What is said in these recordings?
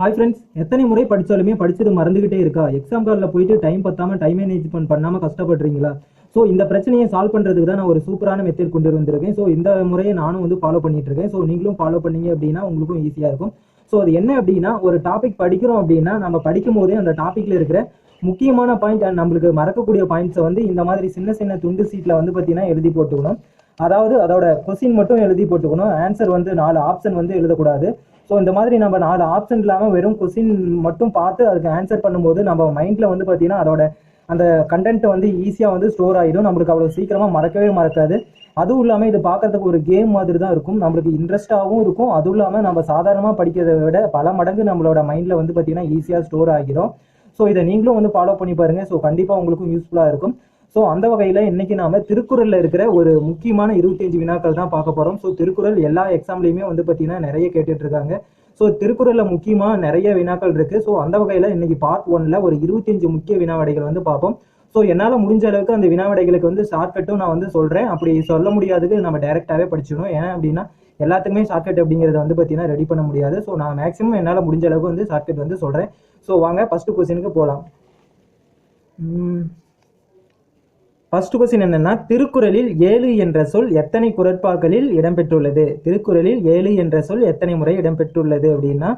Hi friends எத்தனை முறை படிச்சாலுமே படிச்சது மறந்துகிட்டே இருக்கா? எக்ஸாம் காலில் போயிட்டு டைம் பத்தாம டைம் மேனேஜ்மெண்ட் பண்ணாமல் கஷ்டப்படுறீங்களா? ஸோ இந்த பிரச்சனையை சால்வ் பண்ணுறதுக்கு தான் நான் ஒரு சூப்பரான மெத்தட் கொண்டு வந்திருக்கேன். ஸோ இந்த முறையை நானும் வந்து ஃபாலோ பண்ணிட்டு இருக்கேன். ஸோ நீங்களும் ஃபாலோ பண்ணீங்க அப்படின்னா உங்களுக்கும் ஈஸியாக இருக்கும். ஸோ அது என்ன அப்படின்னா ஒரு டாபிக் படிக்கிறோம் அப்படின்னா நம்ம படிக்கும் போதே அந்த டாப்பிக்கில் இருக்கிற முக்கியமான பாயிண்ட் அண்ட் நம்மளுக்கு மறக்கக்கூடிய பாயிண்ட்ஸை வந்து இந்த மாதிரி சின்ன சின்ன துண்டு சீட்டில் வந்து பார்த்தீங்கன்னா எழுதி போட்டுக்கணும். அதாவது அதோட கொஸ்டின் மட்டும் எழுதி போட்டுக்கணும். ஆன்சர் வந்து நாலு ஆப்ஷன் வந்து எழுதக்கூடாது. ஸோ இந்த மாதிரி நம்ம நாலு ஆப்ஷன் இல்லாமல் வெறும் கொஸ்டின் மட்டும் பார்த்து அதுக்கு ஆன்சர் பண்ணும்போது நம்ம மைண்டில் வந்து பார்த்தீங்கன்னா அதோட அந்த கண்டென்ட் வந்து ஈஸியாக வந்து ஸ்டோர் ஆகிடும் நம்மளுக்கு அவ்வளோ சீக்கிரமாக மறக்கவே மறக்காது. அதுவும் இல்லாமல் இது பார்க்கறதுக்கு ஒரு கேம் மாதிரி தான் இருக்கும். நம்மளுக்கு இன்ட்ரெஸ்டாகவும் இருக்கும். அதுவும் இல்லாமல் நம்ம சாதாரணமாக படிக்கிறதை விட பல மடங்கு நம்மளோட மைண்டில் வந்து பார்த்தீங்கன்னா ஈஸியாக ஸ்டோர் ஆகிடும் ஸோ இதை நீங்களும் வந்து ஃபாலோ பண்ணி பாருங்க. ஸோ கண்டிப்பாக உங்களுக்கும் யூஸ்ஃபுல்லாக இருக்கும். ஸோ அந்த வகையில் இன்னைக்கு நாம திருக்குறளில் இருக்கிற ஒரு முக்கியமான இருபத்தஞ்சு வினாக்கள் தான் பார்க்க போகிறோம் ஸோ திருக்குறள் எல்லா எக்ஸாம்லையுமே வந்து பார்த்தீங்கன்னா நிறைய கேட்டுட்டு இருக்காங்க. ஸோ திருக்குறளில் முக்கியமாக நிறைய வினாக்கள் இருக்கு. ஸோ அந்த வகையில் இன்னைக்கு பார்ட் ஒன்ல ஒரு இருபத்தஞ்சு முக்கிய வினாவிடைகள் வந்து பார்ப்போம். ஸோ என்னால் முடிஞ்ச அளவுக்கு அந்த வினாவிடைகளுக்கு வந்து ஷார்ட்கட்டும் நான் வந்து சொல்கிறேன் அப்படி சொல்ல முடியாதுக்கு நம்ம டேரெக்டாகவே படிச்சிடணும். ஏன் அப்படின்னா எல்லாத்துக்குமே ஷார்ட்கட் அப்படிங்கிறத வந்து பார்த்தீங்கன்னா ரெடி பண்ண முடியாது. ஸோ நான் மேக்ஸிமம் என்னால் முடிஞ்ச அளவுக்கு வந்து ஷார்ட்கட் வந்து சொல்கிறேன் ஸோ வாங்க ஃபஸ்ட்டு கொஸ்டினுக்கு போகலாம் ஃபர்ஸ்ட் கொஸ்டின் என்னன்னா திருக்குறளில் ஏழு என்ற சொல் எத்தனை குரட்பாக்களில் இடம்பெற்றுள்ளது? திருக்குறளில் ஏழு என்ற சொல் எத்தனை முறை இடம்பெற்றுள்ளது அப்படின்னா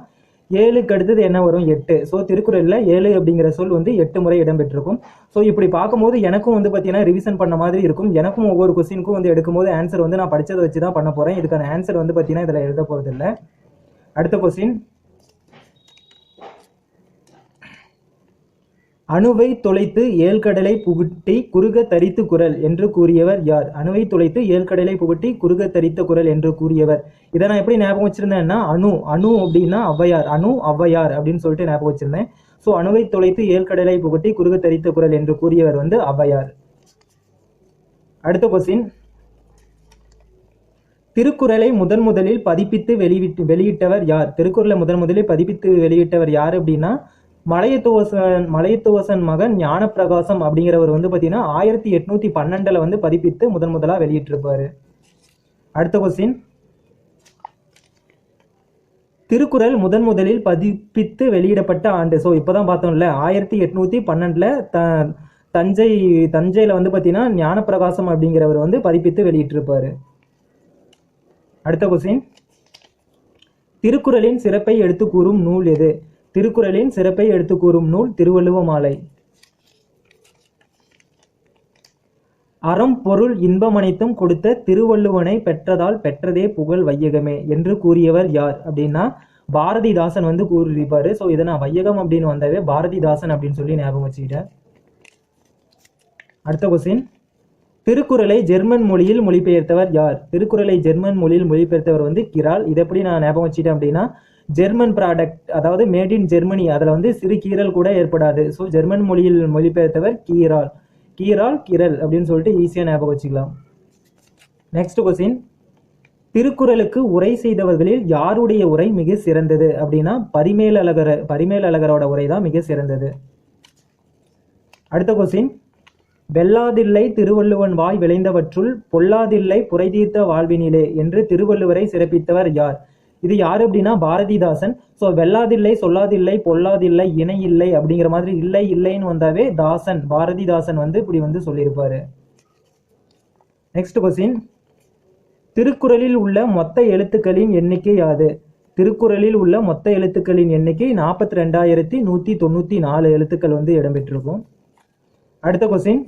ஏழுக்கு அடுத்தது என்ன வரும்? எட்டு. ஸோ திருக்குறளில் ஏழு அப்படிங்கிற சொல் வந்து எட்டு முறை இடம்பெற்றிருக்கும். ஸோ இப்படி பார்க்கும்போது எனக்கும் வந்து பார்த்தீங்கன்னா ரிவிஷன் பண்ண மாதிரி இருக்கும். எனக்கும் ஒவ்வொரு கொஸ்டினுக்கும் வந்து எடுக்கும்போது ஆன்சர் வந்து நான் படித்ததை வச்சு தான் பண்ண போகிறேன் இதுக்கான ஆன்சர் வந்து பார்த்தீங்கன்னா இதில் எழுத போகிறதில்ல இல்லை அடுத்த கொஸ்டின் அணுவை தொலைத்து ஏழ்கடலை புகுட்டி குறுக தரித்து குரல் என்று கூறியவர் யார்? அணுவை தொலைத்து ஏழ்கடலை புகுட்டி குறுக தரித்த குரல் என்று கூறியவர். இதை நான் எப்படி ஞாபகம் வச்சிருந்தேன்னா அணு அணு அப்படின்னா ஔவையார் அணு ஔவையார் அப்படின்னு சொல்லிட்டு ஞாபகம் வச்சிருந்தேன். ஸோ அணுவை தொலைத்து ஏழ்கடலை புகுட்டி குறுக தரித்த குரல் என்று கூறியவர் வந்து ஔவையார். அடுத்த கொஸ்டின் திருக்குறளை முதன் முதலில் பதிப்பித்து வெளியிட்டு வெளியிட்டவர் யார்? திருக்குறளை முதன் முதலில் பதிப்பித்து வெளியிட்டவர் யார் அப்படின்னா மலையத்துவசன் மலையத்துவசன் மகன் ஞானப்பிரகாசம் அப்படிங்கிறவர் வந்து பார்த்தீங்கன்னா ஆயிரத்தி எட்நூத்தி பன்னெண்டுல வந்து பதிப்பித்து முதன் முதலாக வெளியிட்டிருப்பாரு. அடுத்த கொஸ்டின் திருக்குறள் முதன் முதலில் பதிப்பித்து வெளியிடப்பட்ட ஆண்டு. ஸோ இப்போதான் பார்த்தோம்ல ஆயிரத்தி எட்நூத்தி பன்னெண்டுல த தஞ்சை தஞ்சையில வந்து பார்த்தீங்கன்னா ஞானப்பிரகாசம் அப்படிங்கிறவர் வந்து பதிப்பித்து வெளியிட்டிருப்பாரு. அடுத்த கொஸ்டின் திருக்குறளின் சிறப்பை எடுத்து கூறும் நூல் எது? திருக்குறளின் சிறப்பை எடுத்து கூறும் நூல் திருவள்ளுவ மாலை. அறம் பொருள் இன்பமனைத்தும் கொடுத்த திருவள்ளுவனை பெற்றதால் பெற்றதே புகழ் வையகமே என்று கூறியவர் யார் அப்படின்னா பாரதிதாசன் வந்து கூறியிருப்பாரு. ஸோ இதை நான் வையகம் அப்படின்னு வந்தாவே பாரதிதாசன் அப்படின்னு சொல்லி ஞாபகம் வச்சுக்கிட்டேன். அடுத்த கொஸ்டின் திருக்குறளை ஜெர்மன் மொழியில் மொழிபெயர்த்தவர் யார்? திருக்குறளை ஜெர்மன் மொழியில் மொழிபெயர்த்தவர் வந்து கிரால். இதை எப்படி நான் ஞாபகம் வச்சுட்டேன் அப்படின்னா ஜெர்மன் ப்ராடக்ட் அதாவது மேட் இன் ஜெர்மனி அதில் வந்து சிறு கீரல் கூட ஏற்படாது. ஸோ ஜெர்மன் மொழியில் மொழிபெயர்த்தவர் கீரால். கீரால் கிரல் அப்படின்னு சொல்லிட்டு ஈஸியாக ஞாபகம் வச்சுக்கலாம். நெக்ஸ்ட் கொஸ்டின் திருக்குறளுக்கு உரை செய்தவர்களில் யாருடைய உரை மிக சிறந்தது? அப்படின்னா பரிமேல் அழகர பரிமேல் அழகரோட உரை தான் மிக சிறந்தது. அடுத்த கொஸ்டின் வெல்லாதில்லை திருவள்ளுவன் வாய் விளைந்தவற்றுள் பொல்லாதில்லை புரைதீர்த்த வாழ்வினிலே என்று திருவள்ளுவரை சிறப்பித்தவர் யார்? இது யார் அப்படின்னா பாரதிதாசன். ஸோ வெல்லாதில்லை சொல்லாதில்லை பொல்லாதில்லை இணை இல்லை அப்படிங்கிற மாதிரி இல்லை இல்லைன்னு வந்தாவே தாசன் பாரதிதாசன் வந்து இப்படி வந்து சொல்லியிருப்பாரு. நெக்ஸ்ட் கொஸ்டின் திருக்குறளில் உள்ள மொத்த எழுத்துக்களின் எண்ணிக்கை யாது? திருக்குறளில் உள்ள மொத்த எழுத்துக்களின் எண்ணிக்கை நாற்பத்தி ரெண்டாயிரத்தி நூற்றி தொண்ணூற்றி நாலு எழுத்துக்கள் வந்து இடம்பெற்றிருக்கும். அடுத்த கொஸ்டின்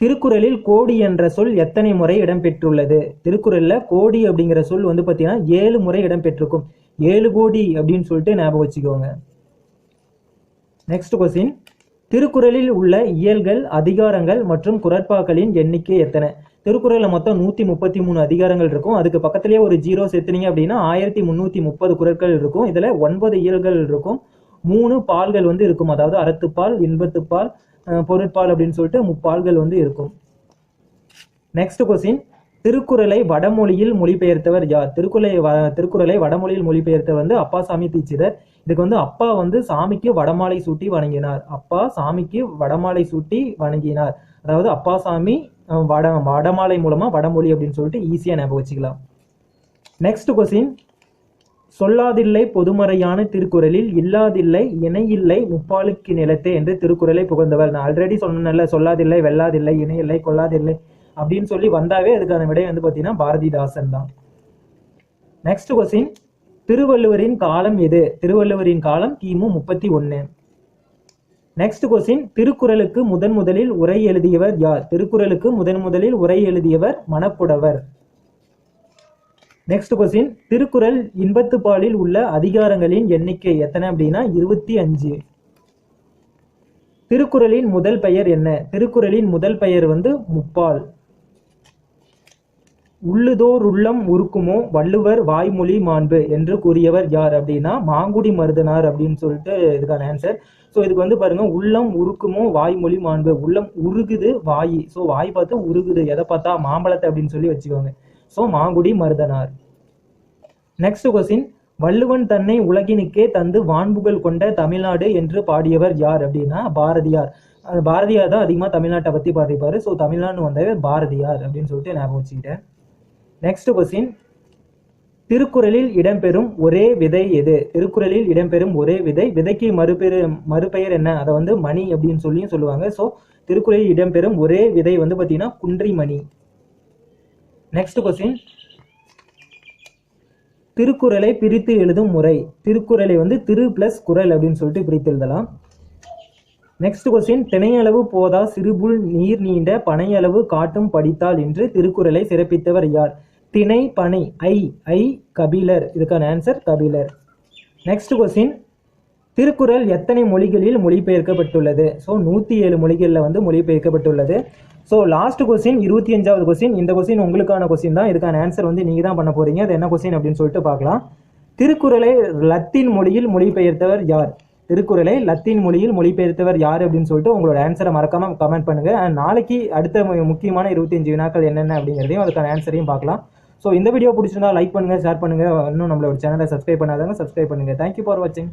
திருக்குறளில் கோடி என்ற சொல் எத்தனை முறை இடம்பெற்றுள்ளது? திருக்குறள்ல கோடி அப்படிங்கிற சொல் வந்து பார்த்தீங்கன்னா ஏழு முறை இடம்பெற்றிருக்கும். ஏழு கோடி அப்படின்னு சொல்லிட்டு ஞாபகம் வச்சுக்கோங்க. நெக்ஸ்ட் கொஸ்டின் திருக்குறளில் உள்ள இயல்கள் அதிகாரங்கள் மற்றும் குரட்பாக்களின் எண்ணிக்கை எத்தனை? திருக்குறளில் மொத்தம் நூற்றி முப்பத்தி மூணு அதிகாரங்கள் இருக்கும். அதுக்கு பக்கத்துலேயே ஒரு ஜீரோ சேர்த்துனீங்க அப்படின்னா ஆயிரத்தி முந்நூற்றி முப்பது குரட்கள் இருக்கும். இதில் ஒன்பது இயல்கள் இருக்கும். மூணு பால்கள் வந்து இருக்கும். அதாவது அறத்துப்பால் இன்பத்துப்பால் பொருட்பால் அப்படின்னு சொல்லிட்டு முப்பால்கள் வந்து இருக்கும். நெக்ஸ்ட் கொஸ்டின் திருக்குறளை வடமொழியில் மொழிபெயர்த்தவர் யார்? திருக்குறளை வ- திருக்குறளை வடமொழியில் மொழிபெயர்த்த வந்து அப்பாசாமி தீட்சிதர். இதுக்கு வந்து அப்பா வந்து சாமிக்கு வடமாலை சூட்டி வணங்கினார். அப்பா சாமிக்கு வடமாலை சூட்டி வணங்கினார். அதாவது அப்பா சாமி வட வடமாலை மூலமா வடமொழி அப்படின்னு சொல்லிட்டு ஈஸியா ஞாபகம் வச்சுக்கலாம். நெக்ஸ்ட் கொஸ்டின் சொல்லாதில்லை பொதுமறையான திருக்குறளில் இல்லாதில்லை இணையில்லை முப்பாலுக்கு நிலத்தே என்று திருக்குறளை புகழ்ந்தவர். நான் ஆல்ரெடி சொன்னேன்ல சொல்லாதில்லை வெல்லாதில்லை இணையில்லை கொல்லாதில்லை அப்படின்னு சொல்லி வந்தாவே அதுக்கான விடை வந்து பார்த்தீங்கன்னா பாரதிதாசன் தான். நெக்ஸ்ட் கொஸ்டின் திருவள்ளுவரின் காலம் எது? திருவள்ளுவரின் காலம் கிமு முப்பத்தி ஒன்று நெக்ஸ்ட் கொஸ்டின் திருக்குறளுக்கு முதன் முதலில் உரை எழுதியவர் யார்? திருக்குறளுக்கு முதன் முதலில் உரை எழுதியவர் மணப்புடவர். நெக்ஸ்ட் கொஸ்டின் திருக்குறள் இன்பத்து பாலில் உள்ள அதிகாரங்களின் எண்ணிக்கை எத்தனை அப்படின்னா இருபத்தி அஞ்சு. திருக்குறளின் முதல் பெயர் என்ன? திருக்குறளின் முதல் பெயர் வந்து முப்பால். உள்ளுதோர் உள்ளம் உருக்குமோ? வள்ளுவர் வாய்மொழி மாண்பு என்று கூறியவர் யார் அப்படின்னா மாங்குடி மருதனார் அப்படின்னு சொல்லிட்டு இதுக்கான ஆன்சர் ஸோ இதுக்கு வந்து பாருங்க உள்ளம் உருக்குமோ? வாய்மொழி மாண்பு. உள்ளம் உருகுது வாய். ஸோ வாய் பார்த்து உருகுது. எதை பார்த்தா? மாம்பழத்தை அப்படின்னு சொல்லி வச்சுக்கோங்க. So Mangudi Marudhanar. Next question Valluvan தன்னை உலகினுக்கே தந்து வான்புகள் கொண்ட தமிழ்நாடு என்று பாடியவர் யார் அப்படின்னா பாரதியார். பாரதியார் தான் அதிகமாக தமிழ்நாட்டை பற்றி பாடிப்பாரு ஸோ தமிழ்நாடு வந்தவர் பாரதியார் அப்படின்னு சொல்லிட்டு ஞாபகம் வச்சுக்கிட்டேன். நெக்ஸ்ட் கொஸ்டின் திருக்குறளில் இடம்பெறும் ஒரே விதை எது? திருக்குறளில் இடம்பெறும் ஒரே விதை. விதைக்கு மறுபெரு மறுபெயர் என்ன? அதை வந்து மணி அப்படின்னு சொல்லியும் சொல்லுவாங்க. ஸோ திருக்குறளில் இடம்பெறும் ஒரே விதை வந்து பார்த்தீங்கன்னா குன்றி மணி நெக்ஸ்ட் கொஸ்டின் திருக்குறளை பிரித்து எழுதும் முறை. திருக்குறளை வந்து திரு பிளஸ் குரல் அப்படின்னு சொல்லிட்டு பிரித்து எழுதலாம். நெக்ஸ்ட் கொஸ்டின் திணையளவு போதா சிறுபுல் நீர் நீண்ட பனையளவு காட்டும் படித்தால் என்று திருக்குறளை சிறப்பித்தவர் யார்? திணை பனை ஐ ஐ கபிலர். இதுக்கான answer Kapilar. Next question Thirukkural எத்தனை மொழிகளில் மொழிபெயர்க்கப்பட்டுள்ளது? ஸோ நூற்றி ஏழு மொழிகளில் வந்து மொழிபெயர்க்கப்பட்டுள்ளது. ஸோ லாஸ்ட் கொஸ்டின் இருபத்தி அஞ்சாவது கொஸ்டின் இந்த கொஸ்டின் உங்களுக்கான கொஸ்டின் தான். இதுக்கான ஆன்சர் வந்து நீங்கள் தான் பண்ண போகிறீங்க அது என்ன கொஸ்டின் அப்படின்னு சொல்லிட்டு பார்க்கலாம். திருக்குறளை லத்தீன் மொழியில் மொழிபெயர்த்தவர் யார்? திருக்குறளை லத்தீன் மொழியில் மொழிபெயர்த்தவர் யார் அப்படின்னு சொல்லிட்டு உங்களோட ஆன்சரை மறக்காமல் கமெண்ட் பண்ணுங்கள் அண்ட் நாளைக்கு அடுத்த முக்கியமான இருபத்தஞ்சு வினாக்கள் என்னென்ன அப்படிங்கிறதையும் அதுக்கான ஆன்சரையும் பார்க்கலாம். ஸோ இந்த வீடியோ பிடிச்சிருந்தா லைக் பண்ணுங்கள் ஷேர் பண்ணுங்க. இன்னும் நம்மளோட சேனலை சப்ஸ்கிரைப் பண்ணாதாங்க சப்ஸ்கிரைப் பண்ணுங்க. தேங்க்யூ ஃபார் வாட்சிங்